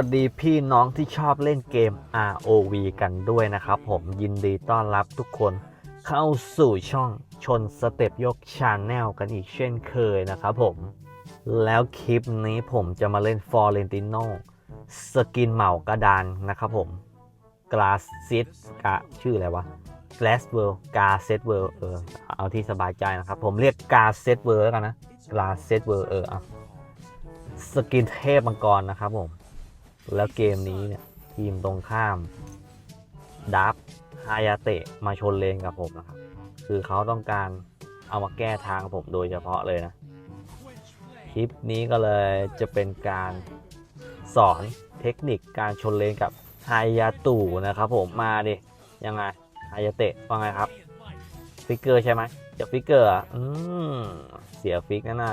วัสดีพี่น้องที่ชอบเล่นเกม ROV กันด้วยนะครับผมยินดีต้อนรับทุกคนเข้าสู่ช่องชนสเต็ปยกชาแนลกันอีกเช่นเคยนะครับผม แล้วคลิปนี้ผมจะมาเล่นฟอร์เรนติโนสกินเหมากระดานนะครับผมกลาสซิสกะชื่ออะไรวะ Glass World กาเซตเวิลเออเอาที่สบายใจนะครับ ผมเรียกกาเซตเวิลแล้วกันนะกาเซตเวิลเออเอาสกินเทพมังกรนะครับผม แล้วเกมนี้เนี่ยทีมตรงข้ามดับฮายาเตะมาชนเลนกับผมนะครับ คือเขาต้องการเอามาแก้ทางผมโดยเฉพาะเลยนะ คลิปนี้ก็เลยจะเป็นการสอนเทคนิคการชนเลนกับฮายาตุนะครับผมมาดิ ยังไงฮายาเตะว่าไงครับฟิกเกอร์ใช่ไหมจะฟิกเกอร์อืมเสียฟิกนะนะ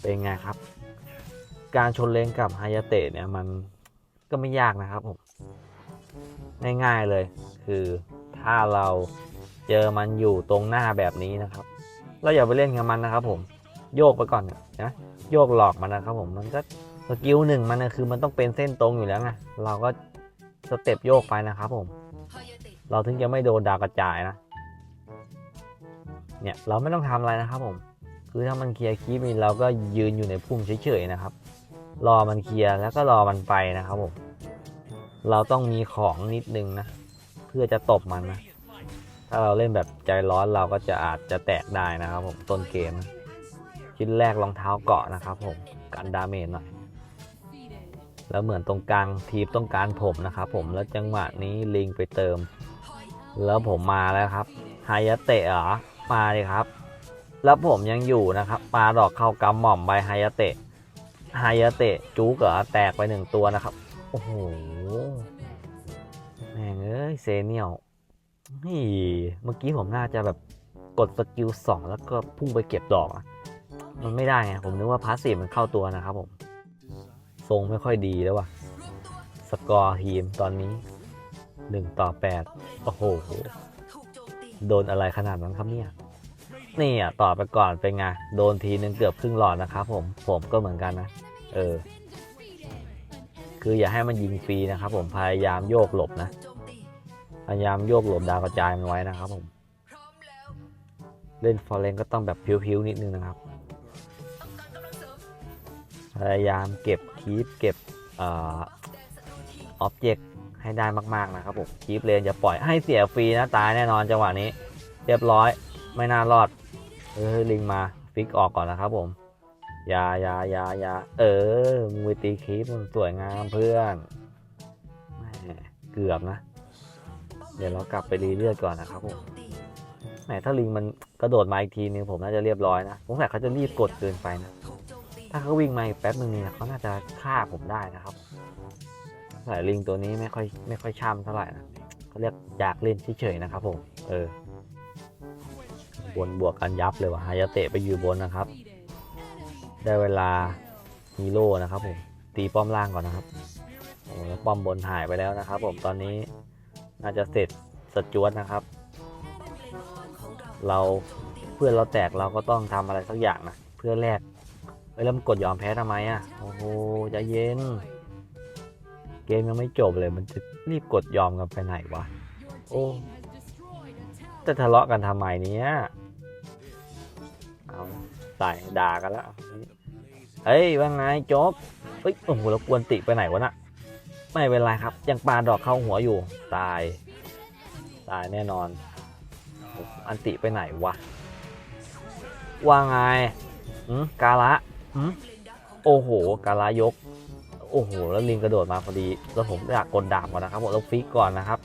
เป็นไงครับ การชนเลนกับฮายาเตะเนี่ยมันก็ไม่ยากนะครับผม ง่ายๆเลยคือถ้าเราเจอมันอยู่ตรงหน้าแบบนี้นะครับ เราอย่าไปเล่นกับมันนะครับ ผม โยกไปก่อนนะโยกหลอกมันนะครับ ผมมันก็สกิลหนึ่งมันนะคือมันต้องเป็นเส้นตรงอยู่แล้วไงเราก็สเต็ปโยกไปนะครับผม เราถึงจะไม่โดนดาวกระจายนะ เนี่ยเราไม่ต้องทำอะไรนะครับผม คือถ้ามันเคลียร์คีมีเราก็ยืนอยู่ในพุ่มเฉยๆนะครับ รอมันเคลียร์แล้วก็รอมันไปนะครับผม เราต้องมีของนิดนึงนะ เพื่อจะตบมันนะ ถ้าเราเล่นแบบใจร้อนเราก็จะอาจจะแตกได้นะครับผมต้นเกมนะชิ้นแรกรองเท้าเกาะนะครับผมกันดาเมจหน่อยแล้วเหมือนตรงกลางทีมต้องการผมนะครับผมแล้วจังหวะนี้ลิงไปเติม แล้วผมมาแล้วครับไฮยะเตะเหรอมาเลยครับ แล้วผมยังอยู่นะครับปาดอกเข้ากำหม่อมใบไฮยะเตะ ไฮยะเตะจู๊กเหรอแตกไปหนึ่งตัวนะครับ โอ้โห แม่งเอ้ย เซเนียลนี่เมื่อกี้ผมน่าจะแบบกดสกิลสองแล้วก็พุ่งไปเก็บดอกอะมันไม่ได้ไงผมนึกว่าพาสซีฟมันเข้าตัวนะครับผม ทรงไม่ค่อยดีแล้วว่ะ สกอร์ทีมตอนนี้1ต่อ8โอ้โห โดนอะไรขนาดนั้นครับเนี่ยนี่อะต่อไปก่อนเป็นไง โดนทีนึงเกือบครึ่งหลอดนะครับผม ผมก็เหมือนกันนะ เออ คืออย่าให้มันยิงฟรีนะครับ ผมพยายามโยกหลบนะ พยายามโยกหลบดาวกระจายมันไว้นะครับ ผม เล่นฟอร์เรนก็ต้องแบบพิ้วๆนิดนึงนะครับ พยายามเก็บคีปเก็บออบเจกต์ให้ได้มาก ๆ นะครับผมคีปเลนอย่าปล่อยให้เสียฟรีนะตายแน่นอนจังหวะนี้ เรียบร้อยไม่น่ารอดเออลิงมา ฟิกออกก่อนนะครับผม ยายายายาเออมึงไปตีคีปมึงสวยงามเพื่อนแม่เกือบนะ เดี๋ยวเรากลับไปรีเลือดก่อนนะครับผมแหมถ้าลิงมันกระโดดมาอีกทีนึงผมน่าจะเรียบร้อยนะสงสัยเขาจะรีบกดเกินไปนะ ถ้าเขาวิ่งมาอีกแป๊บนึงนี่ยเขาน่าจะฆ่าผมได้นะครับสายลิงตัวนี้ไม่ค่อยไม่ค่อยช่ำเท่าไหร่นะเขาเรียกอยากเล่นเฉยๆนะครับผม เออบนบวกกันยับเลยว่ะฮายาเตะไปอยู่บนนะครับ ได้เวลาฮีโร่นะครับผมตีป้อมล่างก่อนนะครับโอ้แล้วป้อมบนหายไปแล้วนะครับ ผมตอนนี้น่าจะเสร็จสจวตนะครับ เราเพื่อนเราแตกเราก็ต้องทำอะไรสักอย่างนะเพื่อแลกเอ้ยแล้วมันกดยอมแพ้ทำไมอะโอ้โหใจเย็น เกมยังไม่จบเลยมันจะรีบกดยอมกันไปไหนวะโอ้จะทะเลาะกันทำไมเนี้ยเอา ใส่ด่ากันแล้วเฮ้ยว่าไงโจ๊กเฮ้ยโอ้โหแล้วกวนติไปไหนวะน่ะไม่เป็นไรครับ ยังปาดอกเข้าหัวอยู่ ตาย ตายแน่นอน อันติไปไหนวะ ว่าไงอืมกาละอืมโอ้โห กาละยก โอ้โห แล้วลิงกระโดดมาพอดี แล้วผมอยากกดดาบก่อนนะครับผมต้องฟิกก่อนนะครับ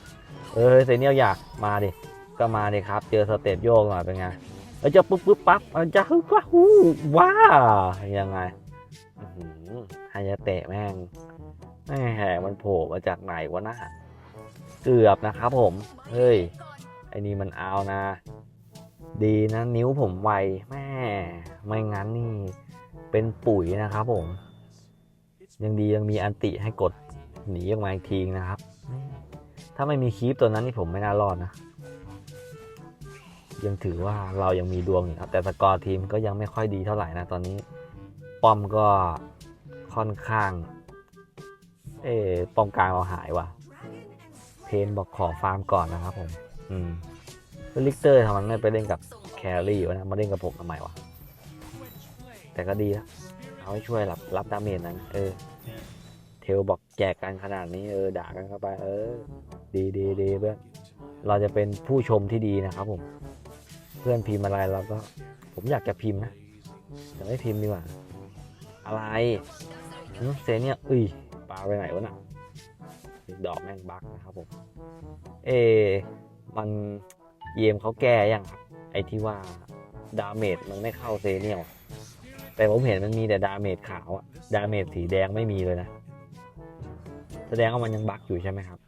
เออเซเนียลอยากมาดิ ก็มาดิครับ เจอสเตปโยกหน่อยเป็นไง เออจะปุ๊บปุ๊บปั๊บมันจะฮึว้าฮู้ว้ายังไงอื้อหือฮายาเตะแม่งแม่แหกมันโผล่มาจากไหนวะนะเกือบนะครับผม เฮ้ย ไอ้นี่มันเอานะ ดีนะ นิ้วผมไวแม่ ไม่งั้นนี่ เป็นปุ๋ยนะครับผม ยังดียังมีอันติให้กดหนีออกมาอีกทีนะครับ ถ้าไม่มีคีปตัวนั้นนี่ผมไม่น่ารอดนะ ยังถือว่าเรายังมีดวงอยู่ครับ แต่สกอร์ทีมก็ยังไม่ค่อยดีเท่าไหร่นะตอนนี้ ป้อมก็ค่อนข้าง เออป้อมกลางเราหายว่ะ เพนบอกขอฟาร์มก่อนนะครับผม อืมลิกเตอร์ทำไมไม่ไปเล่นกับแครี่วะนะมาเล่นกับผมทำไมวะแต่ก็ดีนะเอาให้ช่วยรับรับดาเมจนั้นเออ เทลบอกแจกกันขนาดนี้เออด่ากันเข้าไป เออ ดีดีดีเพื่อนเราจะเป็นผู้ชมที่ดีนะครับผม พื่อนพิมพ์อะไรเราก็ ผมอยากจะพิมพ์นะแต่ไม่พิมพ์ดีกว่า อะไรเซเนี่ยอุ้ยปลาไปไหนวะน่ะดอกแม่งบักนะครับผม เอ มันเยมเขาแก้ยังครับไอที่ว่าดาเมจมันไม่เข้าเซเนียลแต่ผมเห็นมันมีแต่ดาเมจขาวอะดาเมจสีแดงไม่มีเลยนะ แสดงว่ามันยังบักอยู่ใช่ไหมครับ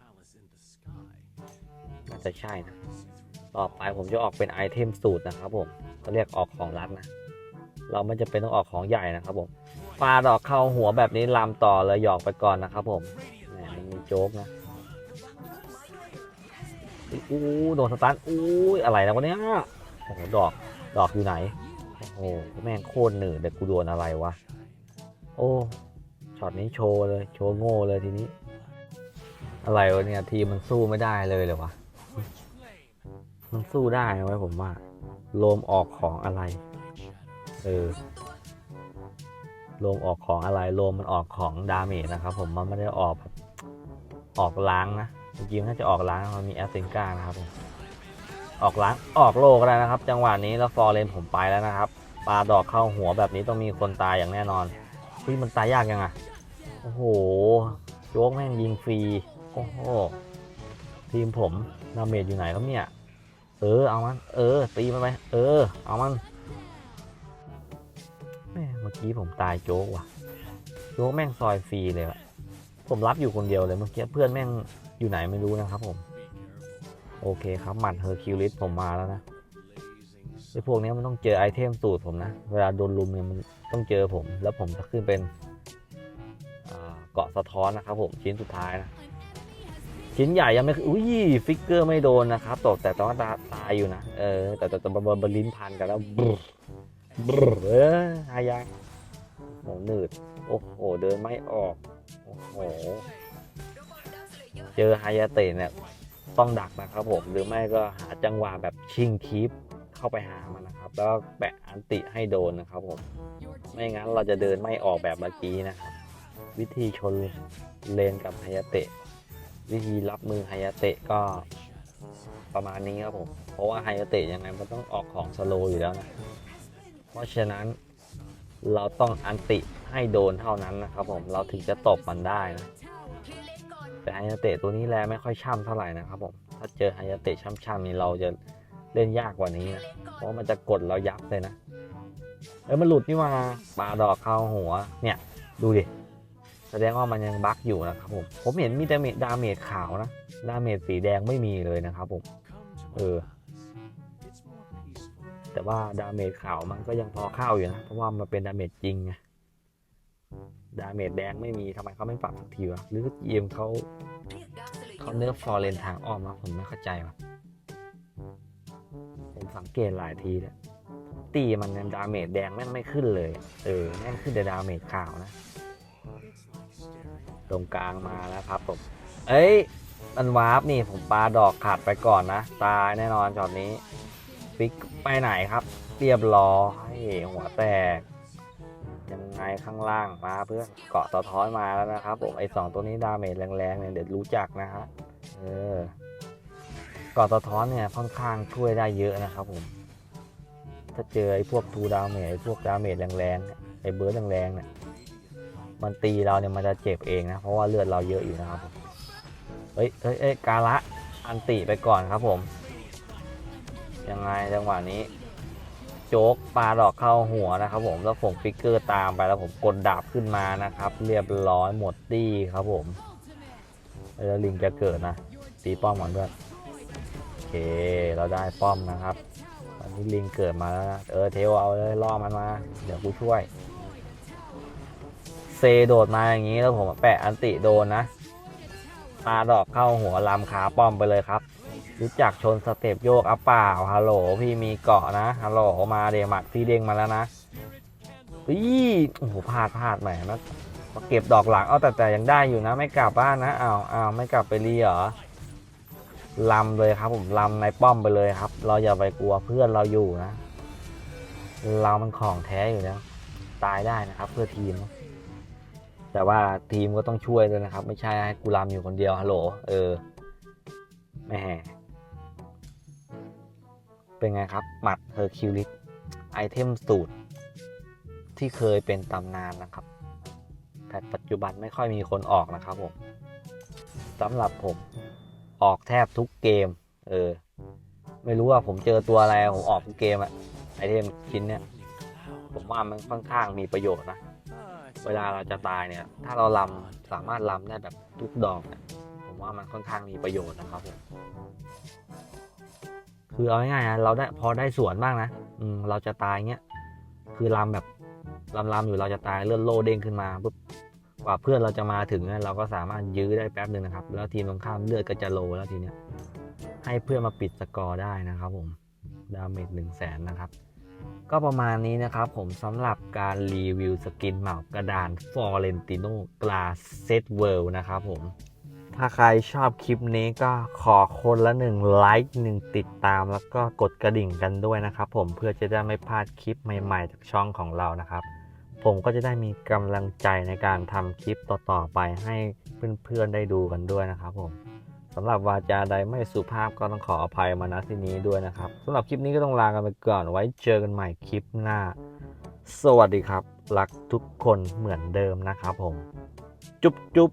น่าจะใช่นะ ต่อไปผมจะออกเป็นไอเทมสูตรนะครับผมเขาเรียกออกของรัดนะ เราไม่จะเป็นต้องออกของใหญ่นะครับผมปลาดอกเข้าหัวแบบนี้ลามต่อเลยหยอกไปก่อนนะครับผมมมันมีโจ๊กนะอู้โดนสตันอู้อะไรนะวะเนี้ยโอ้โหดอกดอกอยู่ไหน โอ้โหแม่งโคตรหนืดแต่กูโดนอะไรวะ โอ้ช็อตนี้โชว์เลย โชว์โง่เลยทีนี้ อะไรวะเนี่ย ทีมมันสู้ไม่ได้เลยเลยวะ มันสู้ได้ไหมผมว่าโลมออกของอะไร เออโลมออกของอะไรโลมมันออกของดาเมจนะครับ ผมมันไม่ได้ออกแบบออกล้างนะจริงๆถ้าจะออกล้างมันมีแอสเซนกานะครับผมออกล้างออกโลก็ได้นะครับ จังหวะนี้แล้วฟอร์เรนผมไปแล้วนะครับปลาดอกเข้าหัวแบบนี้ต้องมีคนตายอย่างแน่นอนพี่มันตายยากยังอะโอ้โหโจ๊กแม่งยิงฟรีโอ้โหทีมผมดาเมจอยู่ไหนครับเนี่ย เออ เอามัน เออ ตีมันไป เออ เอามันแม่เมื่อกี้ผมตายโจ๊กว่ะ โจ๊กแม่งซอยฟรีเลยอะผมรับอยู่คนเดียวเลยเมื่อกี้เพื่อนแม่งอยู่ไหนไม่รู้นะครับผม โอเคครับหมัดเฮอร์คิวลิสผมมาแล้วนะไอ้พวกนี้มันต้องเจอไอเทมสูตรผมนะ เวลาโดนลุมเนี่ยมันต้องเจอผม แล้วผมจะขึ้นเป็นเกาะสะท้อนนะครับผมชิ้นสุดท้ายนะ ชิ้นใหญ่ยังไม่อุ้ยฟิกเกอร์ไม่โดนนะครับตกแต่ต้องตาตายอยู่นะ เออ แต่แต่แต่บอลลิ้นพันกันแล้วบรบรเออหายาโหหนืด โอ้โห เดินไม่ออก โอ้โห เจอฮายาเตะเนี่ย ต้องดักนะครับผม หรือไม่ก็หาจังหวะแบบชิงคีปเข้าไปหามันนะครับ แล้วแปะอันติให้โดนนะครับผม ไม่งั้นเราจะเดินไม่ออกแบบเมื่อกี้นะครับ วิธีชนเลนกับฮายาเตะ วิธีรับมือไฮยาเตะก็ประมาณนี้ครับผม เพราะว่าไฮยาเตะยังไงมันต้องออกของสโลอยู่แล้วนะ เพราะฉะนั้นเราต้องอันติให้โดนเท่านั้นนะครับผม เราถึงจะตบมันได้นะ แต่ไฮยาเตะตัวนี้แลไม่ค่อยช่ำเท่าไหร่นะครับผม ถ้าเจอไฮยาเตะช่ำๆนี่เราจะเล่นยากกว่านี้นะ เพราะมันจะกดเรายับเลยนะ เอ้ยมันหลุดนี่มาปลาดอกเข้าหัว เนี่ย ดูดิ ดงว่ามันยังบั๊กอยู่นะครับผม ผมเห็นมีแต่ดาเมจขาวนะ ดาเมจสีแดงไม่มีเลยนะครับผม เออ แต่ว่าดาเมจขาวมันก็ยังพอเข้าอยู่นะ เพราะว่ามันเป็นดาเมจจริงไง ดาเมจแดงไม่มีทำไมเขาไม่ปรับสักทีวะ หรือเยียมเขาเขาเนื้อฟอร์เรนทางอ้อมมาผมไม่เข้าใจว่ะ ผมสังเกตหลายทีแล้วตีมันดาเมจแดงแม่งไม่ขึ้นเลย เออ แม่งขึ้นแต่ดาเมจขาวนะ ตรงกลางมาแล้วครับผม เอ้ย มันวาร์ปนี่ผมปาดอกขาดไปก่อนนะ ตายแน่นอนช็อตนี้ฟิกไปไหนครับ เรียบร้อยหัวแตก ยังไงข้างล่างมาเพื่อนเกาะสะท้อนมาแล้วนะครับผมไอสองตัวนี้ดาเมจแรงๆเนี่ยเดี๋ยวรู้จักนะฮะเออเกาะสะท้อนเนี่ยค่อนข้างช่วยได้เยอะนะครับผม ถ้าเจอไอพวกทูดาเมจไอพวกดาเมจแรงๆไอเบิร์ดแรงๆเนี่ย มันตีเราเนี่ยมันจะเจ็บเองนะ เพราะว่าเลือดเราเยอะอยู่นะครับเฮ้ยเฮ้ยเอ้ยกาละอันติไปก่อนครับผม ยังไงจังหวะนี้ โจ๊กปลาดอกเข้าหัวนะครับผมแล้วผมฟิกเกอร์ตามไปแล้วผมกดดาบขึ้นมานะครับ เรียบร้อยหมดตี้ครับผมแล้วลิงจะเกิดนะ ตีป้อมก่อนด้วยโอเคเราได้ป้อมนะครับตอนนี้ลิงเกิดมาแล้วนะเออเทลเอาเลยล่อมันมา เดี๋ยวกูช่วย เซโดดมาอย่างนี้แล้วผมแปะอันติโดนนะปาดอกเข้าหัวลำขาป้อมไปเลยครับ รู้จักชนสเต็ปโยกอัปเปล่าฮัลโหลพี่มีเกาะนะฮัลโหลมาเดมักซีเด้งมาแล้วนะอีโอ้โหพลาดพลาดแหมนะมาเก็บดอกหลังเอาแต่แต่ยังได้อยู่นะ ไม่กลับบ้านนะอ้าวอ้าวไม่กลับไปรีเหรอลำเลยครับผมลำในป้อมไปเลยครับ เราอย่าไปกลัวเพื่อนเราอยู่นะ เรามันของแท้อยู่แล้ว ตายได้นะครับ เพื่อทีมนะ แต่ว่าทีมก็ต้องช่วยด้วยนะครับ ไม่ใช่ให้กูลำอยู่คนเดียวฮัลโหลเออแหม่เป็นไงครับหมัดเฮอร์คิวลิสไอเทมสูตร ที่เคยเป็นตำนานนะครับ แต่ปัจจุบันไม่ค่อยมีคนออกนะครับผมสำหรับผมออกแทบทุกเกม เออ ไม่รู้ว่าผมเจอตัวอะไร ผมออกทุกเกมอะไอเทมชิ้นเนี้ยผมว่ามันค่อนข้างมีประโยชน์นะ เวลาเราจะตายเนี่ย ถ้าเราลำสามารถลำได้แบบทุกดอกเนี่ยผมว่ามันค่อนข้างมีประโยชน์นะครับผมคือเอาง่ายๆนะเราได้พอได้สวนบ้างนะอืมเราจะตายเงี้ยคือลำแบบลำลำๆอยู่เราจะตายเลื่อนโลเด้งขึ้นมาปุ๊บกว่าเพื่อนเราจะมาถึงเนี่ยเราก็สามารถยื้อได้แป๊บหนึ่งนะครับ แล้วทีมตรงข้ามเลือดก็จะโลแล้วทีเนี้ยให้เพื่อนมาปิดสกอร์ได้นะครับผมดาเมจหนึ่งแสนนะครับ ก็ประมาณนี้นะครับผมสำหรับการรีวิวสกินเหมากระดาน Florentino Glass Set World นะครับผม ถ้าใครชอบคลิปนี้ก็ขอคนละหนึ่งไลค์หนึ่งติดตามแล้วก็กดกระดิ่งกันด้วยนะครับผมเพื่อจะได้ไม่พลาดคลิปใหม่ๆจากช่องของเรานะครับ ผมก็จะได้มีกำลังใจในการทำคลิปต่อๆไปให้เพื่อนๆได้ดูกันด้วยนะครับผม สำหรับวาจาใดไม่สุภาพก็ต้องขออภัยมาณที่นี้ด้วยนะครับสำหรับคลิปนี้ก็ต้องลากันไปก่อนไว้เจอกันใหม่คลิปหน้า สวัสดีครับ รักทุกคนเหมือนเดิมนะครับผม จุ๊บจุ๊บ